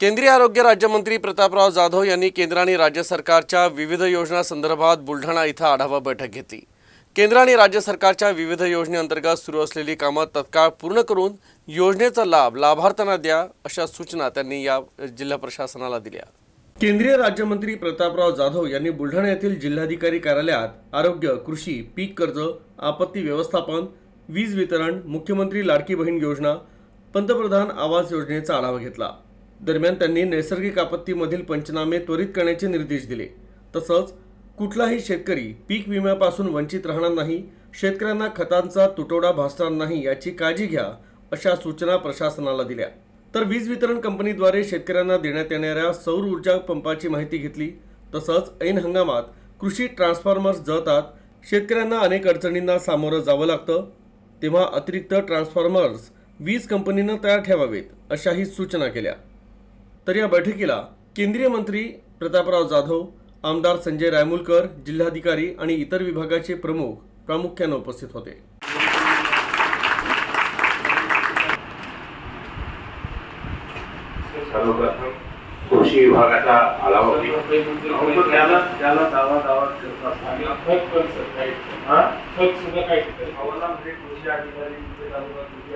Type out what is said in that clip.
केंद्रीय आरोग्य राज्यमंत्री प्रतापराव जाधव यांनी केंद्र आणि राज्य सरकारच्या विविध योजनांसंदर्भात बुलढाणा इथं आढावा बैठक घेतली. केंद्र आणि राज्य सरकारच्या विविध योजनेअंतर्गत सुरू असलेली कामं तत्काळ पूर्ण करून योजनेचा लाभ लाभार्थ्यांना द्या अशा सूचना त्यांनी या जिल्हा प्रशासनाला दिल्या. केंद्रीय राज्यमंत्री प्रतापराव जाधव यांनी बुलढाणा येथील जिल्हाधिकारी कार्यालयात आरोग्य कृषी पीक कर्ज आपत्ती व्यवस्थापन वीज वितरण मुख्यमंत्री लाडकी बहीण योजना पंतप्रधान आवास योजनेचा आढावा घेतला. दरम्यान त्यांनी नैसर्गिक आपत्तीमधील पंचनामे त्वरित करण्याचे निर्देश दिले. तसंच कुठलाही शेतकरी पीक विम्यापासून वंचित राहणार नाही शेतकऱ्यांना खतांचा तुटवडा भासणार नाही याची काळजी घ्या अशा सूचना प्रशासनाला दिल्या. तर वीज वितरण कंपनीद्वारे शेतकऱ्यांना देण्यात येणाऱ्या सौर ऊर्जा पंपाची माहिती घेतली. तसंच ऐन हंगामात कृषी ट्रान्सफॉर्मर्स जळतात शेतकऱ्यांना अनेक अडचणींना सामोरं जावं लागतं तेव्हा अतिरिक्त ट्रान्सफॉर्मर्स वीज कंपनीनं तयार ठेवावेत अशाही सूचना केल्या. तर या बैठकीला केंद्रीय मंत्री प्रतापराव जाधव आमदार संजय रायमुलकर जिल्हाधिकारी आणि इतर विभागाचे प्रमुख प्रामुख्यानं उपस्थित होते सर्वप्रथम कृषी विभागाचा आढावा घेऊ. अहो, त्याला त्याला दावा दावा करतात आणि खत पण सर काही? खत सुद्धा काही ठिकाणी आम्हाला म्हणजे कृषी अधिकारी तिथे तालुका कृषी